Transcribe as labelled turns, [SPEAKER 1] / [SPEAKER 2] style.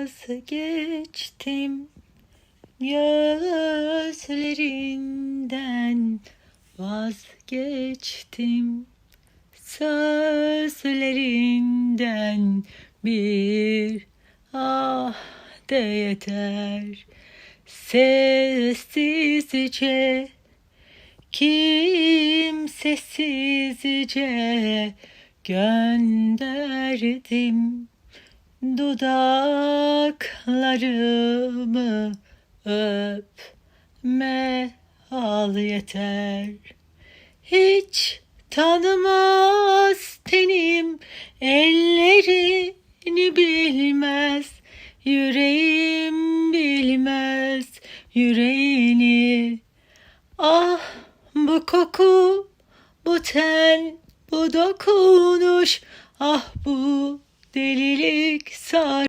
[SPEAKER 1] Vazgeçtim gözlerinden? Vazgeçtim sözlerinden. Bir ah de yeter. Sessizce kimsesizce gönderdim dudaklarımı öpme al yeter. Hiç tanımaz tenim ellerini bilmez yüreğim bilmez yüreğini. Ah bu koku bu ten bu dokunuş ah bu delilik sar